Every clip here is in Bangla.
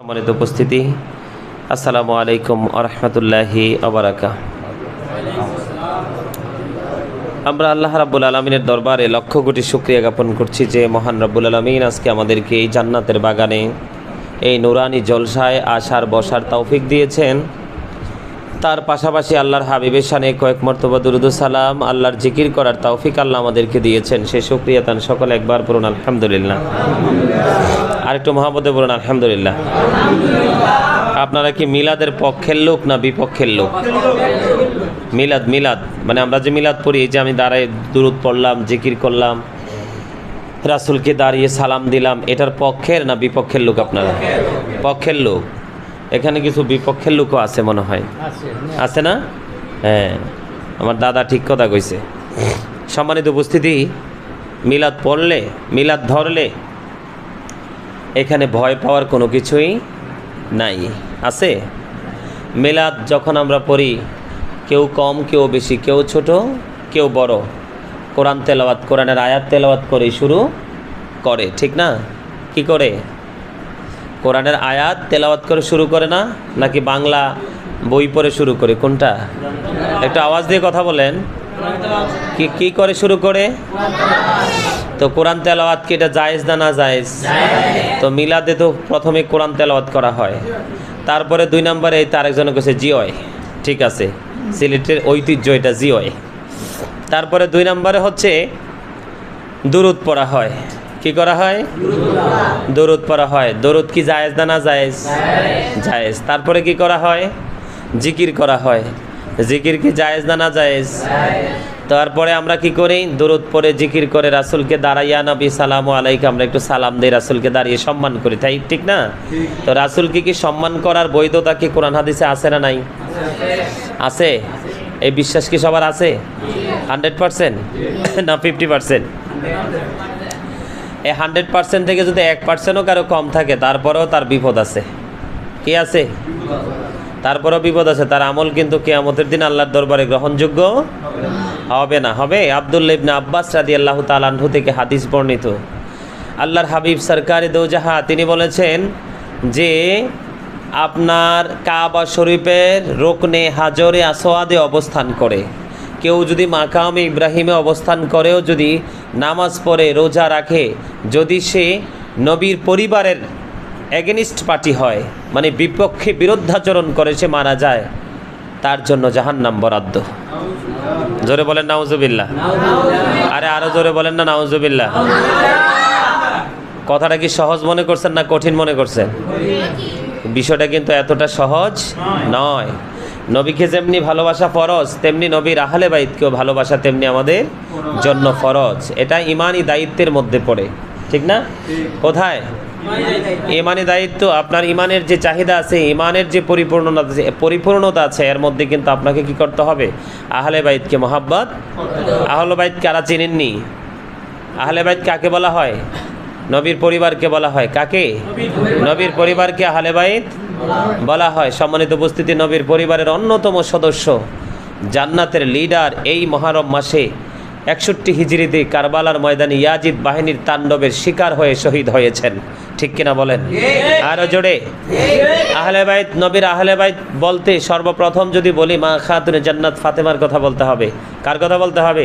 সম্মানিত উপস্থিতি। আসসালামু আলাইকুম আরহামতুল্লাহি আবরাকা আমরা আল্লাহ রাব্বুল আলমিনের দরবারে লক্ষ কোটি শুক্রিয়া জ্ঞাপন করছি যে মহান রাব্বুল আলমিন আজকে আমাদেরকে এই জান্নাতের বাগানে এই নুরানি জলসায় আসার, বসার তৌফিক দিয়েছেন। তার পাশাপাশি আল্লাহর হাবিবের শানে কয়েক মর্তবা দুরুদু সালাম, আল্লাহর জিকির করার তৌফিক আল্লাহ আমাদেরকে দিয়েছেন। সেই শুক্রিয়া তান। সকলে একবার বলুন আলহামদুলিল্লাহ। আরেকটু মহাবতে বলুন আলহামদুলিল্লাহ। আপনারা কি মিলাদের পক্ষের লোক না বিপক্ষের লোক? মিলাদ মিলাদ। মানে আমরা যে মিলাদ পড়ি, এই যে আমি দাঁড়ায় দূরত পড়লাম, জিকির করলাম, রাসুলকে দাঁড়িয়ে সালাম দিলাম, এটার পক্ষের না বিপক্ষের লোক আপনারা? পক্ষের লোক। এখানে কিছু বিপক্ষের লোকও আছে মনে হয়। আছে না? হ্যাঁ আমার দাদা ঠিক কথা কইছে। সম্মানিত উপস্থিতি মিলাদ পড়লে মিলাদ ধরলে এখানে ভয় পাওয়ার কোনো কিছুই নাই। আছে? মিলাদ যখন আমরা পড়ি কেউ কম কেউ বেশি কেউ ছোট কেউ বড় কোরআন তেলাওয়াত কোরআনের আয়াত তেলাওয়াত করে শুরু করে ঠিক না? কি করে? কোরআনের আয়াত তেলাওয়াত করে শুরু করে না, নাকি বাংলা বই পড়ে শুরু করে? কোনটা? একটু আওয়াজ দিয়ে কথা বলেন। কি কি করে শুরু করে? তো কোরআন তেলাওয়াত কি এটা জায়েজ না না জায়েজ? তো মিলাদে তো প্রথমে কোরআন তেলাওয়াত করা হয়। তারপরে দুই নম্বরে এই তারেকজনে কেছে জিওয় ঠিক আছে? সিলেটের ঐতিহ্য এটা জিওয় তারপরে দুই নম্বরে হচ্ছে দুরুদ পড়া হয়। কি করা হয়? দরুদ পড়া হয়। দরুদ কি জায়েজ না না জায়েজ? জায়েজ। তারপরে কি করা হয়? জিকির করা হয়। জিকির কি জায়েজ না না জায়েজ? তারপরে আমরা কি করি? দরুদ পরে জিকির করে রাসুলকে দাঁড়াইয়া নবী, সালামু আলাইকে। আমরা একটু সালাম দিই রাসুলকে দাঁড়িয়ে সম্মান করি। তাই ঠিক না? তো রাসুলকে কি সম্মান করার বৈধতা কি কোরআন হাদিসে আছে না নাই? আছে। এই বিশ্বাস কি সবার আছে? Hundred percent? না, ফিফটি পার্সেন্ট? এই হান্ড্রেড পার্সেন্ট থেকে যদি এক পার্সেন্টও কারও কম থাকে, তারপরেও তার বিপদ আছে। কি আছে? তারপরেও বিপদ আছে। তার আমল কিন্তু কেয়ামতের দিন আল্লাহর দরবারে গ্রহণযোগ্য হবে না। হবে? আবদুল্লা ইবনে আব্বাস রাদি আল্লাহ তালাহু থেকে হাদিস বর্ণিত। আল্লাহর হাবিব সরকারি দৌজাহা, তিনি বলেছেন যে, আপনার কাবা শরীফের রোকনে হাজরে আসোয়াদে অবস্থান করে। কেউ যদি মাকাম ইব্রাহিমে অবস্থান করেও যদি নামাজ পড়ে, রোজা রাখে, যদি সে নবীর পরিবারের এগেনিস্ট পার্টি হয় মানে বিপক্ষে বিরুদ্ধাচরণ করে সে মারা যায়, তার জন্য জাহান্নাম বরাদ্দ। জোরে বলেন, নাউজুবিল্লাহ। আরে আরও জোরে বলেন না, নাউজুবিল্লাহ। কথাটা কি সহজ মনে করছেন না কঠিন মনে করছেন? বিষয়টা কিন্তু এতটা সহজ নয়। নবীকে যেমনি ভালোবাসা ফরজ, তেমনি নবীর আহলে বাইতকেও ভালোবাসা তেমনি আমাদের জন্য ফরজ। এটা ইমানই দায়িত্বের মধ্যে পড়ে, ঠিক না? কোথায়? ইমানি দায়িত্ব, আপনার ইমানের যে চাহিদা আছে, ইমানের যে পরিপূর্ণতা পরিপূর্ণতা আছে, এর মধ্যে কিন্তু আপনাকে কি করতে হবে? আহলে বাইতকে মোহাব্বত আহলে বাইত কারা চেনেননি? আহলে বাইত কাকে বলা হয়? নবীর পরিবারকে বলা হয়। কাকে? নবীর পরিবারকে আহলে বাইত বলা হয়, সম্মানিত উপস্থিতি, নবীর পরিবারের অন্যতম সদস্য, জান্নাতের লিডার এই মহারম মাসে একষট্টি হিজড়িতে কারবালার ময়দানে ইয়াজিদ বাহিনীর তাণ্ডবের শিকার হয়ে শহীদ হয়েছেন। ঠিক কিনা বলেন? আরও জোরে। আহলে বাইত, নবীর আহলে বাইত বলতে সর্বপ্রথম যদি বলি, মা খাতুনে জান্নাত ফাতেমার কথা বলতে হবে। কার কথা বলতে হবে?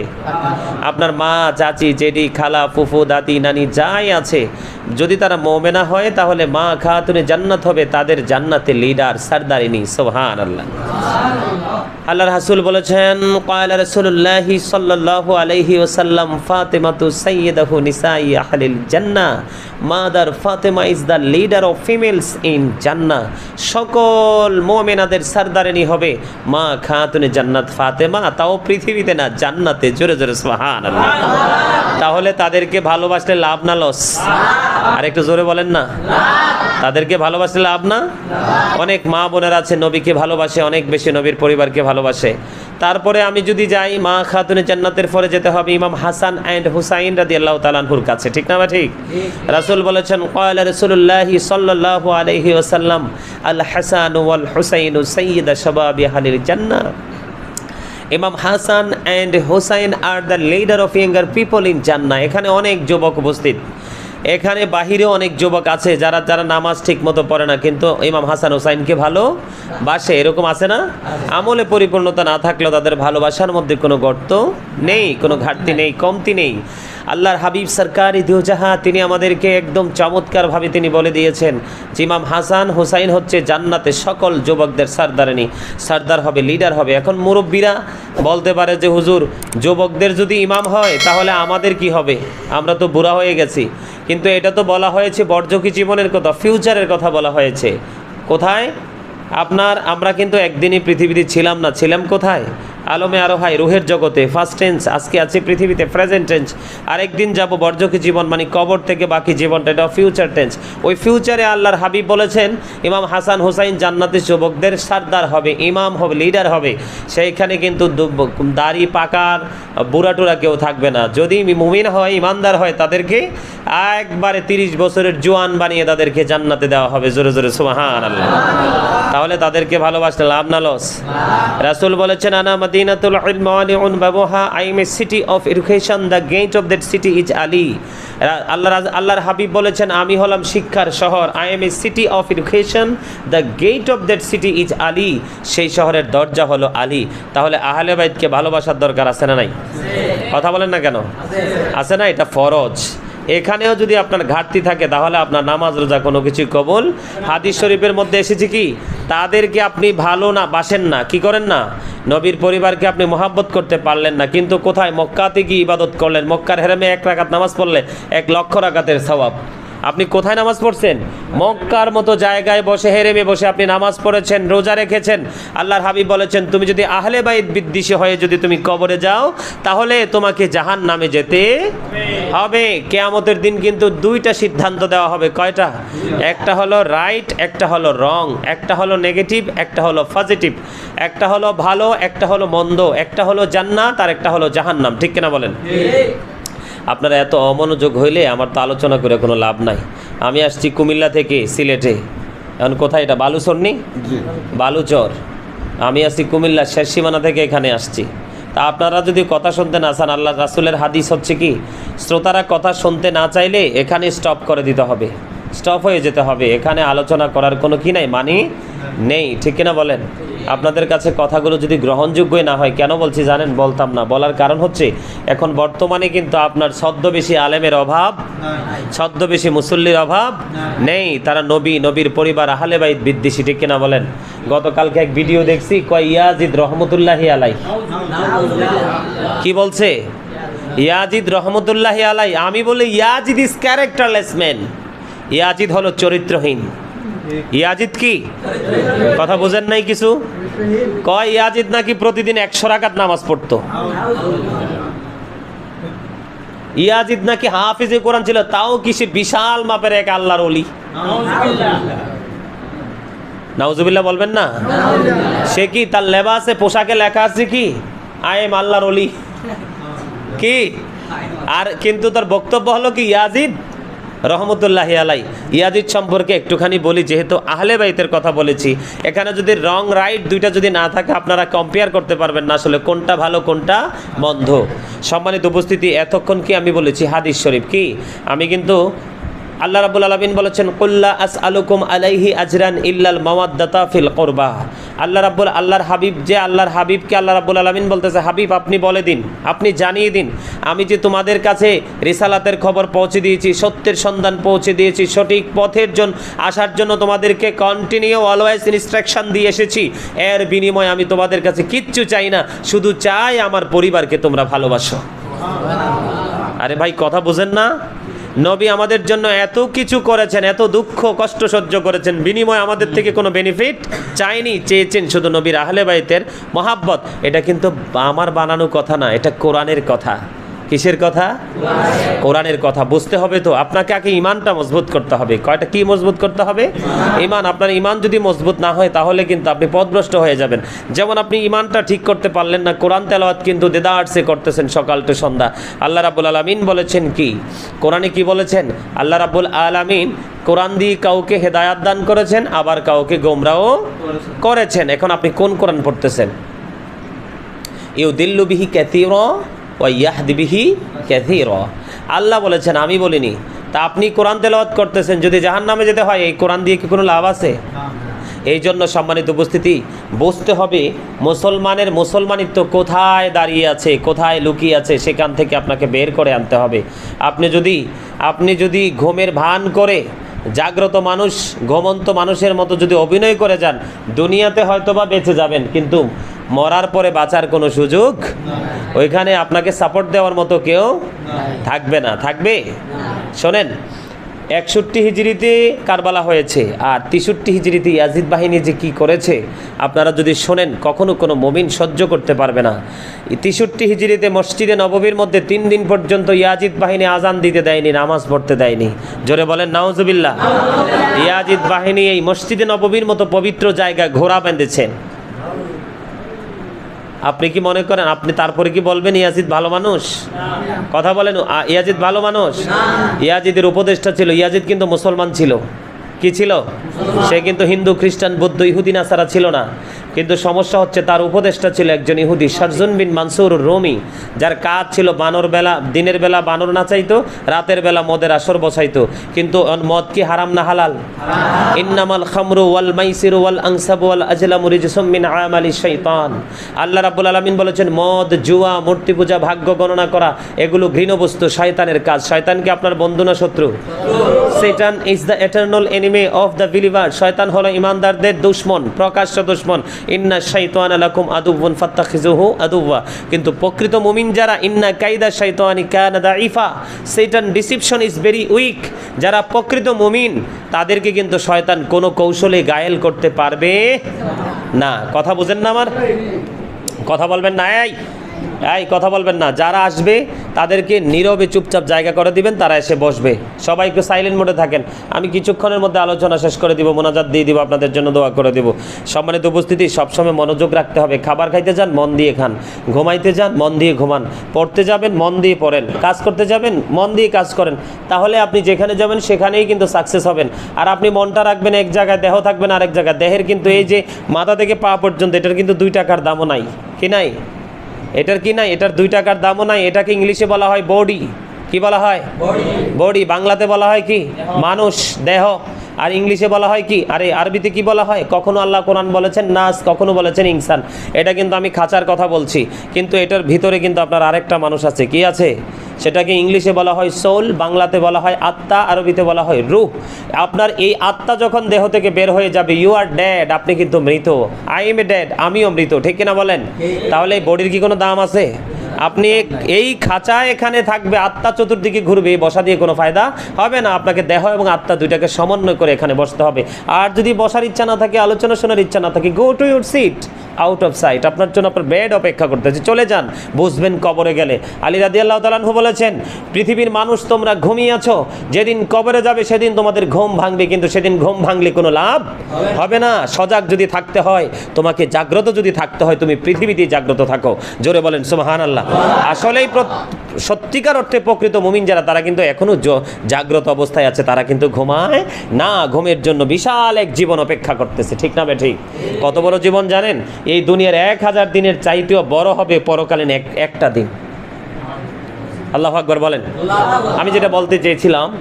আপনার মা, চাচি জেডি খালা, ফুফু, দাদি, নানি, যাই আছে। যদি তারা মোমেনা হয়, তাহলে মা খাতুনে জান্নাত হবে, তাদের জান্নাতে লিডার সারদারিনী সোহান আল্লাহ আল্লাহর হাসুল বলেছেন কয়লা রসুল্লাহ সাল্লাল্লাহু আলাইহি ওসাল্লাম ফাতেমাতু সাইয়্যিদাহু নিসাই আহলিল জান্নাহ। Mother Fatima is the leader of females in জান্নাহ। সকল মুমিনাদের সরদারিনী হবে। মা খাতুনে জান্নাত ফাতেমা, তাও পৃথিবীতে না জান্নাতে, জোরে জোরে সুবহানাল্লাহ। তাহলে তাদেরকে ভালোবাসলে লাভ না লস আর একটু জোরে বলেন না। তাদেরকে ভালোবাসলে লাভ না? অনেক মা বোনেরা আছে, নবীকে ভালোবাসে, অনেক বেশি নবীর পরিবারকে ভালোবাসে। তারপরে আমি যদি যাই, মা খাতুনে জান্নাতের পরে যেতে হবে ইমাম হাসান অ্যান্ড হুসাইন রাদি আল্লাহ তালানহুর কাছে। ঠিক না বা ঠিক? রাসুল বলেছেন কয়লা রসুল্লাহ সাল্লাহ আলহি ওসাল্লাম আল হাসান হুসাইন সৈয়দা শবাবি হালির জান্না ইমাম Hasan and Hussain are the leader of younger people in জান্না এখানে অনেক যুবক উপস্থিত। এখানে বাহিরে অনেক যুবক আছে যারা যারা নামাজ ঠিক মতো পড়ে না, কিন্তু ইমাম হাসান হোসাইনকে ভালো বাসে, এরকম আছে না? আমলে পরিপূর্ণতা না থাকলেও তাদের ভালোবাসার মধ্যে কোনো গর্ত নেই, কোনো ঘাটতি নেই, কমতি নেই। আল্লাহর হাবিব সরকার ইদিউজাহা তিনি আমাদেরকে একদম চমৎকারভাবে তিনি বলে দিয়েছেন যে ইমাম হাসান হোসাইন হচ্ছে জান্নাতে সকল যুবকদের সর্দারানি। সর্দার হবে, লিডার হবে। এখন মুরব্বীরা বলতে পারে যে, হুজুর, যুবকদের যদি ইমাম হয়, তাহলে আমাদের কি হবে? আমরা তো বুড়া হয়ে গেছি। কিন্তু এটা তো বলা হয়েছে বর্জকি জীবনের কথা ফিউচারের কথা বলা হয়েছে। কোথায়? আপনার, আমরা কিন্তু একদিনই পৃথিবীতে ছিলাম না। ছিলাম কোথায়? আলমে আরও হাই রুহের জগতে ফার্স্ট টেন্স আজকে আছে পৃথিবীতে প্রেজেন্ট টেন্স আরেকদিন যাব বর্জকি জীবন মানে কবর থেকে বাকি জীবনটা, এটা ফিউচার টেন্স ওই ফিউচারে আল্লাহর হাবিব বলেছেন, ইমাম হাসান হুসাইন জান্নাতি যুবকদের সারদার হবে, ইমাম হবে লিডার হবে। সেইখানে কিন্তু দাড়ি পাকার বুড়া টুরা কেউ থাকবে না। যদি মুমিন হয়, ইমানদার হয়, তাদেরকে একবারে তিরিশ বছরের জোয়ান বানিয়ে তাদেরকে জান্নাতে দেওয়া হবে। জোরে জোরে সুবাহান আল্লাহ তাহলে তাদেরকে ভালোবাসলে লাভ না লস রাসূল বলেছেন, আনা মাদিনাতুল ইলম ওয়ালিউন বাবুহা I am a city of education the gate of that city is Ali আল্লাহ আল্লাহর হাবিব বলেছেন, আমি হলাম শিক্ষার শহর। I am a city of education the gate of that city is Ali সেই শহরের দরজা হলো আলী। তাহলে আহলে বাইতকে ভালোবাসার দরকার আছে না নাই? কথা বলেন না কেন? আছে না? এটা ফরজ। এখানেও যদি আপনার ঘাটতি থাকে, তাহলে আপনার নামাজ রোজা কোনো কিছু কবল। হাদিস শরীফের মধ্যে এসেছে কি? তাদেরকে আপনি ভালো না, বাসেন না, কি করেন না? নবীর পরিবারকে আপনি মহাব্বত করতে পারলেন না, কিন্তু কোথায়? মক্কাতে কি ইবাদত করলেন। মক্কার হেরামে এক রাকাত নামাজ পড়লে এক লক্ষ রাকাতের সওয়াব। আপনি কোথায় নামাজ পড়ছেন? মক্কার মতো জায়গায় বসে, হেরেমে বসে আপনি নামাজ পড়েছেন, রোজা রেখেছেন। আল্লাহর হাবিব বলেছেন, তুমি যদি আহলে বাইত বিদ্বেষী হয়ে যদি তুমি কবরে যাও, তাহলে তোমাকে জাহান নামে যেতে হবে। কেয়ামতের দিন কিন্তু দুইটা সিদ্ধান্ত দেওয়া হবে। কয়টা? একটা হলো রাইট একটা হলো রং একটা হলো নেগেটিভ একটা হলো পজিটিভ একটা হলো ভালো, একটা হলো মন্দ। একটা হলো জান্নাত, আর একটা হলো জাহান্নাম। ঠিক কিনা বলেন? আপনারা এত অমনোযোগ হইলে আমার তো আলোচনা করে কোনো লাভ নাই। আমি আসছি কুমিল্লা থেকে সিলেটে। এখন কোথায় এটা? বালুচরনি বালুচর। আমি আসছি কুমিল্লা শেষ সীমানা থেকে এখানে আসছি। তা আপনারা যদি কথা শুনতে না চান আল্লাহ রাসুলের হাদিস হচ্ছে কি? শ্রোতারা কথা শুনতে না চাইলে এখানে স্টপ করে দিতে হবে। স্টপ হয়ে যেতে হবে। এখানে আলোচনা করার কোনো কি নাই? মানে নেই। ঠিক কিনা বলেন? আপনাদের কাছে কথাগুলো যদি গ্রহণযোগ্যই না হয়, কেন বলছি জানেন? বলতাম না। বলার কারণ হচ্ছে, এখন বর্তমানে কিন্তু আপনার ছদ্মবেশী আলেমের অভাব, ছদ্মবেশী মুসল্লির অভাব নেই। তারা নবী, নবীর পরিবার, আহলে বাইত বিদ্বেষী, ঠিক কিনা বলেন? গতকালকে এক ভিডিও দেখছি, কয় ইয়াজিদ রহমতুল্লাহি আলাই। কি বলছে? ইয়াজিদ রহমতুল্লাহি আলাই, আমি বলি Yazid is characterless man. Yazid হলো চরিত্রহীন। ইয়াজিদ কি? কথা বোঝেন নাই কিছু? কয় ইয়াজিদ নাকি প্রতিদিন একশো রাকাত নামাজ পড়তো? ইয়াজিদ নাকি হাফিজে কোরআন ছিল, তাও কি সে বিশাল মাপের এক আল্লাহর অলি নাউজুবিল্লাহ বলবেন না? সে কি তার লেবাসে পোশাকে লেখা আছে কি? আই এম আল্লাহর অলি কি? আর কিন্তু তার বক্তব্য হলো কি, ইয়াজিদ? রহমতুল্লাহ আলাই। ইয়াজিদ সম্পর্কে একটুখানি বলি, যেহেতু আহলে বাইতের কথা বলেছি, এখানে যদি রং রাইট দুইটা যদি না থাকে, আপনারা কম্পেয়ার করতে পারবেন না আসলে কোনটা ভালো, কোনটা মন্দ। সম্মানিত উপস্থিতি, এতক্ষণ কি আমি বলেছি হাদিস শরীফ কি? আমি কিন্তু আল্লাহ রাবুল আলমিন বলেছেন, কুল্লা আস আলুকুম আলাইহি আজরান ইল্লাল মাওয়াদ্দাতা ফিল কোরবা। আল্লাহ রাব্বুল, আল্লাহর হাবিব, যে আল্লাহর হাবিবকে আল্লাহ রাব্বুল আলমিন বলতেছে, হাবিব, আপনি বলে দিন, আপনি জানিয়ে দিন, আমি যে তোমাদের কাছে রিসালাতের খবর পৌঁছে দিয়েছি, সত্যের সন্ধান পৌঁছে দিয়েছি, সঠিক পথের জন্য আসার জন্য তোমাদেরকে কন্টিনিউ অলওয়েজ ইনস্ট্রাকশন দিয়ে এসেছি, এর বিনিময়ে আমি তোমাদের কাছে কিচ্ছু চাই না, শুধু চাই আমার পরিবারকে তোমরা ভালোবাসো। আরে ভাই, কথা বোঝেন না? নবী আমাদের জন্য এত কিছু করেছেন, এত দুঃখ, কষ্ট সহ্য করেছেন, বিনিময় আমাদের থেকে কোনো বেনিফিট চাইনি, চেয়েছেন শুধু নবীর আহলে বাইতের মহাব্বত। এটা কিন্তু আমার বানানো কথা না, এটা কোরআনের কথা। কিসের কথা? কোরআনের কথা। বুঝতে হবে তো, আপনাকে আগে ইমানটা মজবুত করতে হবে। কয়টা কি মজবুত করতে হবে? ইমান আপনার ইমান যদি মজবুত না হয়, তাহলে কিন্তু আপনি পথভ্রষ্ট হয়ে যাবেন। যেমন আপনি ইমানটা ঠিক করতে পারলেন না, কোরআন তেলাওয়াত কিন্তু দেদা আর্টসে করতেছেন সকাল টু সন্ধ্যা। আল্লাহ রাবুল আলমিন বলেছেন কি? কোরআনে কি বলেছেন? আল্লাহ রাবুল আলমিন কোরআন দিয়ে কাউকে হেদায়াত দান করেছেন, আবার কাউকে গোমরাও করেছেন। এখন আপনি কোন কোরআন পড়তেছেন? ইউ দিল্লু বিহি ও ইয়াহদিবিহি ক্যাথির আল্লাহ বলেছেন, আমি বলিনি, তা আপনি কোরআন তেলাওয়াত করতেছেন, যদি জাহান নামে যেতে হয়, এই কোরআন দিয়ে কি কোনো লাভ আছে? এই জন্য সম্মানিত উপস্থিতি, বুঝতে হবে মুসলমানের মুসলমানিত্ব কোথায় দাঁড়িয়ে আছে, কোথায় লুকিয়ে আছে, সেখান থেকে আপনাকে বের করে আনতে হবে। আপনি যদি আপনি যদি ঘুমের ভান করে জাগ্রত মানুষ, ঘুমন্ত মানুষের মতো যদি অভিনয় করে যান, দুনিয়াতে হয়তোবা বেঁচে যাবেন, কিন্তু মরার পরে বাঁচার কোনো সুযোগ ওইখানে আপনাকে সাপোর্ট দেওয়ার মতো কেউ থাকবে না। থাকবে? শোনেন, একষট্টি হিজড়িতে কারবালা হয়েছে আর তেষট্টি হিজড়িতে ইয়াজিদ বাহিনী যে কি করেছে, আপনারা যদি শোনেন, কখনো কোনো মমিন সহ্য করতে পারবে না। তেষট্টি হিজড়িতে মসজিদে নববীর মধ্যে তিন দিন পর্যন্ত ইয়াজিদ বাহিনী আজান দিতে দেয়নি, নামাজ পড়তে দেয়নি। জোরে বলেন, নাউজুবিল্লাহ। ইয়াজিদ বাহিনী এই মসজিদে নববীর মতো পবিত্র জায়গা ঘোরা বেঁধেছেন। আপনি কি মনে করেন, আপনি তারপরে কি বলবেন, ইয়াজিদ ভালো মানুষ? কথা বলেন ইয়াজিদ ভালো মানুষ? ইয়াজিদের উপদেষ্টা ছিল, ইয়াজিদ কিন্তু মুসলমান ছিল। কি ছিল? সে কিন্তু হিন্দু, খ্রিস্টান, বৌদ্ধ ইহুদিন আসারা ছিল না। কিন্তু সমস্যা হচ্ছে তার উপদেষ্টা ছিল একজন ইহুদি সার্জন বিন মানসুর রোমি, যার কাজ ছিল বানর বেলা, দিনের বেলা বানর নাচাইতো, রাতের বেলা মদের আসর বসাইতো। কিন্তু মদ কি হারাম না হালাল? ইন্নামাল খামরু ওয়াল মাইসিরু ওয়াল আনসাবু ওয়াল আজলামু রিজসুম মিন আমালি শাইতান। আল্লাহ রাব্বুল আলামিন বলেছেন, মদ, জুয়া, মূর্তি পূজা, ভাগ্য গণনা করা, এগুলো ঘৃণ বস্তু শয়তানের কাজ। শয়তান কি আপনার বন্ধু না শত্রু? Satan is the eternal enemy of the believer শয়তান হলো ইমানদারদের দুশ্মন, প্রকাশ্য দুশ্মন। ইন্না শাইতান আলাকুম আদুবুন ফাত্তাখিজুহু আদুওয়া। কিন্তু প্রকৃত মুমিন যারা, ইন্না কাইদা শাইতানি কানাদা Ifa Satan deception is very weak. যারা প্রকৃত মুমিন, তাদেরকে কিন্তু শয়তান কোনো কৌশলে গায়েল করতে পারবে না। কথা বুঝেন না আমার? কথা বলবেন না? এই এই, কথা বলবেন না। যারা আসবে, তাদেরকে নীরবে চুপচাপ জায়গা করে দিবেন, তারা এসে বসবে। সবাই একটু সাইলেন্ট মোডে থাকেন। আমি কিছুক্ষণের মধ্যে আলোচনা শেষ করে দিব, মোনাজাত দিয়ে দিব, আপনাদের জন্য দোয়া করে দিব। সম্মানিত উপস্থিতি, সবসময় মনোযোগ রাখতে হবে। খাবার খাইতে যান, মন দিয়ে খান। ঘুমাইতে যান, মন দিয়ে ঘুমান। পড়তে যাবেন, মন দিয়ে পড়েন। কাজ করতে যাবেন, মন দিয়ে কাজ করেন। তাহলে আপনি যেখানে যাবেন, সেখানেই কিন্তু সাকসেস হবেন। আর আপনি মনটা রাখবেন, এক জায়গায় দেহ থাকবেন আরেক জায়গায়। দেহের কিন্তু এই যে মাথা থেকে পা পর্যন্ত, এটার কিন্তু দুই টাকার দামও নাই। কি নাই? এটার কি নাই? এটার দুই টাকার দামও নাই। এটাকে ইংলিশে বলা হয় বডি। কি বলা হয়? বডি। বাংলাতে বলা হয় কি? মানুষ দেহ। আর ইংলিশে বলা হয় কি? আরে আরবিতে কি বলা হয়? কখনো আল্লাহ কোরআন বলেছেন? নাস কখনো বলেছেন ইনসান। এটা কিন্তু আমি খাঁচার কথা বলছি। কিন্তু এটার ভিতরে কিন্তু আপনার আরেকটা মানুষ আছে। কি আছে? সেটাকে ইংলিশে বলা হয় সোল বাংলাতে বলা হয় আত্মা আরবিতে বলা হয় রুহ। আপনার এই আত্মা যখন দেহ থেকে বের হয়ে যাবে ইউ আর ড্যাড আপনি কিন্তু মৃত। আই এম এ ড্যাড আমিও মৃত। ঠিক কিনা বলেন? তাহলে এই বডির কি কোনো দাম আছে? আপনি এই খাঁচা এখানে থাকবে, আত্মা চতুর্দিকে ঘুরবে বসা দিয়ে কোনো ফায়দা হবে না। আপনাকে দেহ এবং আত্মা দুইটাকে সমন্বয় করে এখানে বসতে হবে। আর যদি বসার ইচ্ছা না থাকে, আলোচনা শোনার ইচ্ছা না থাকে go to your seat out of sight আপনার জন্য আপনার বেড অপেক্ষা করতেছে। চলে যান, বুঝবেন কবরে গেলে। আলী রাদি আল্লাহ বলেছেন, পৃথিবীর মানুষ তোমরা ঘুমিয়ে আছো, যেদিন কবরে যাবে সেদিন তোমাদের ঘুম ভাঙবে, কিন্তু সেদিন ঘুম ভাঙলে কোনো লাভ হবে না। সজাগ যদি থাকতে হয়, তোমাকে জাগ্রত যদি থাকতে হয়, তুমি পৃথিবীতেই জাগ্রত থাকো। জোরে বলেন সুমাহান আল্লাহ আসলেই সত্যিকার অর্থে প্রকৃত মুমিন যারা, তারা কিন্তু এখনও জাগ্রত অবস্থায় আছে, তারা কিন্তু ঘুমায় না। ঘুমের জন্য বিশাল এক জীবন অপেক্ষা করতেছে। ঠিক না বে ঠিক? কত বড় জীবন জানেন? এই দুনিয়ার এক হাজার দিনের চাইতেও বড় হবে পরকালীন এক, একটা দিন। আল্লাহ আকবর বলেন। আমি যেটা বলতে চেয়েছিলাম,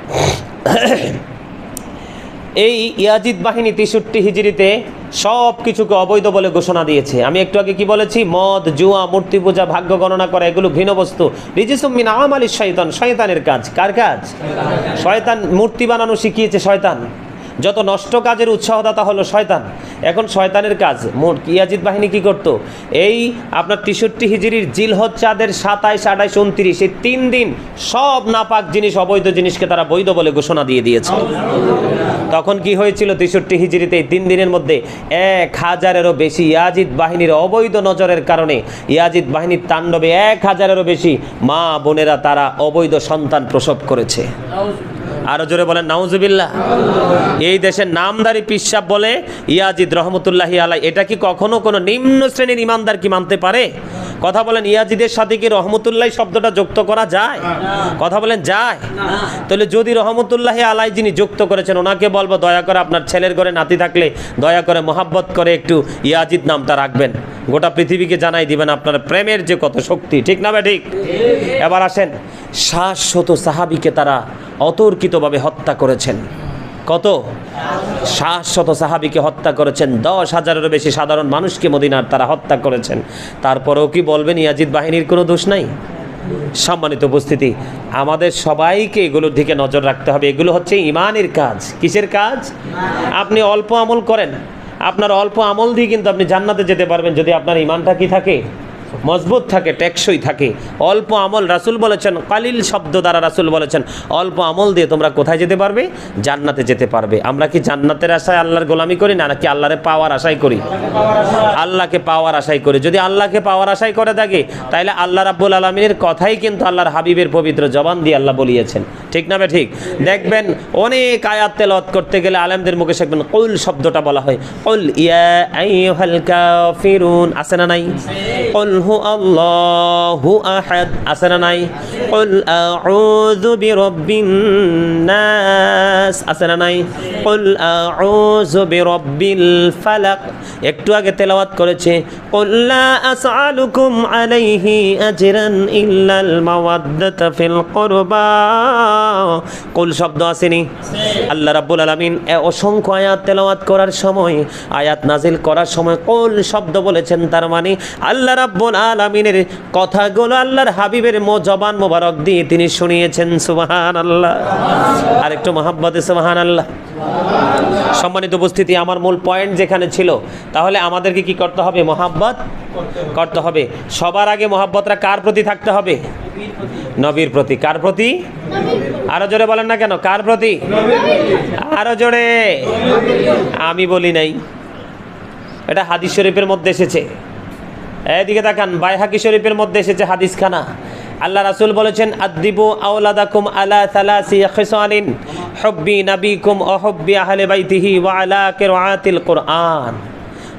এই ইয়াজিদ বাহিনী তেষট্টি হিজড়িতে সব কিছুকে অবৈধ বলে ঘোষণা দিয়েছে। আমি একটু আগে কি বলেছি? মদ, জুয়া, মূর্তি পূজা, ভাগ্য গণনা করা, এগুলো ঘৃণ বস্তু। রিজিসুমিন আমালি শয়তান। শয়তানের কাজ। কার কাজ? শয়তান মূর্তি বানানো শিখিয়েছে শয়তান। যত নষ্ট কাজের উৎসাহদাতা হলো শয়তান। এখন শয়তানের কাজ। মোট ইয়াজিদ বাহিনী কি করত? এই আপনার তেষট্টি হিজড়ির জিলহজ চাঁদের সাতাইশ, আঠাইশ, উনত্রিশ, এই তিন দিন সব নাপাক জিনিস, অবৈধ জিনিসকে তারা বৈধ বলে ঘোষণা দিয়ে দিয়েছে। তখন কি হয়েছিল তেষট্টি হিজড়িতে? এই তিন দিনের মধ্যে এক হাজারেরও বেশি ইয়াজিদ বাহিনীর অবৈধ নজরের কারণে ইয়াজিদ বাহিনীর তাণ্ডবে এক হাজারেরও বেশি মা বোনেরা তারা অবৈধ সন্তান প্রসব করেছে। আরও জোরে বলেন, নাউজুবিল্লাহ। এই দেশের নামদারি পিসাব বলে ইয়াজিদ রহমতুল্লাহি আলাই এটা কি কখনো কোনো নিম্ন শ্রেণির ইমানদার কি মানতে পারে? কথা বলেন ইয়াজিদের সাথে কি রহমতুল্লাহ শব্দটা যুক্ত করা যায়? কথা বলেন যায়? তাহলে যদি রহমতুল্লাহ আলাই যিনি যুক্ত করেছেন ওনাকে বলব দয়া করে আপনার ছেলের ঘরে নাতি থাকলে দয়া করে মোহাব্বত করে একটু ইয়াজিদ নামটা রাখবেন। গোটা পৃথিবীকে জানাই দিবেন আপনার প্রেমের যে কত শক্তি। ঠিক না বে ঠিক? এবার আসেন শাশ্বত সাহাবিকে তারা অতর্কিতভাবে হত্যা করেছেন। কত? শাশ্বত সাহাবিকে হত্যা করেছেন। দশ হাজারেরও বেশি সাধারণ মানুষকে মদিনার তারা হত্যা করেছেন। তারপরেও কি বলবেন, ইয়াজিদ বাহিনীর কোনো দোষ নাই? সম্মানিত উপস্থিতি, আমাদের সবাইকে এগুলোর দিকে নজর রাখতে হবে। এগুলো হচ্ছে ইমানের কাজ। কিসের কাজ? আপনি অল্প আমল করেন। আপনার অল্প আমল দিয়ে কিন্তু আপনি জান্নাতে যেতে পারবেন যদি আপনার ইমানটা কি থাকে? মজবুত থাকে, টেকসই থাকে। অল্প আমল রাসুল বলেছেন, কালিল শব্দ দ্বারা রাসুল বলেছেন, অল্প আমল দিয়ে তোমরা কোথায় যেতে পারবে? জান্নাতে যেতে পারবে। আমরা কি জান্নাতের আশায় আল্লাহর গোলামি করি না, নাকি আল্লাহরে পাওয়ার আশাই করি? আল্লাহকে পাওয়ার আশাই করি। যদি আল্লাহকে পাওয়ার আশাই করে থাকে তাহলে আল্লাহ রাব্বুল আলমিনের কথাই কিন্তু আল্লাহর হাবিবের পবিত্র জবান দিয়ে আল্লাহ বলিয়েছেন। ঠিক না ঠিক? দেখবেন অনেক আয়াত তেলত করতে গেলে আলেমদের মুখে শিখবেন কৌল শব্দটা বলা হয়। কল, ইয়া ফিরুন আছে না নাই? কল হু আল্লাহু আহাদ, আছে না নাই? কল আউযু বিরব্বিন নাস, আছে না নাই? কল আউযু বিরব্বিল ফালাক, একটু আগে তেলাওয়াত করেছে। কল লা আসআলুকুম আলাইহি আজরান ইল্লাল মাওয়াদ্দাতা ফিল কুরবা। শব্দ আসেনি। আল্লাহ রাব্বুল অসংখ্য আয়াত তেলাওয়াত করার সময়, আয়াত নাজিল করার সময় শব্দ বলেছেন, তার মানে আল্লাহ রাব্বুল কথাগুলো আল্লাহর হাবিবের জবান মোবারক দিয়ে তিনি শুনিয়েছেন, সুবহানাল্লাহ। আর একটু মহাব্বতে, সুবহানাল্লাহ। সম্মানিত উপস্থিতি, আমার মূল পয়েন্ট যেখানে ছিল, তাহলে আমাদেরকে কি করতে হবে? মোহাব্বত করতে হবে। সবার আগে মোহাব্বতরা কার প্রতি থাকতে হবে? নবীর প্রতি। কার প্রতি? আরও জোরে বলেন না কেন? কার প্রতি? আরও জোরে। আমি বলি নাই। এটা হাদিস শরীফের মধ্যে এসেছে। এদিকে তাকান, বাইহাকি শরীফের মধ্যে এসেছে হাদিস খানা আল্লাহ রাসূল বলেছেন আদিবু আওলাদাকুম আলা সালাসি খিসালিন হুব্বি নাবিকুম ও হুব্বি আহলে বাইতিহি ওয়া আলা কিরাআতিল কুরআন।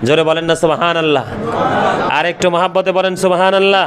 জোরে বলেন না, সুবহানাল্লাহ। আর একটু মহাব্বতে বলেন, সুবহানাল্লাহ।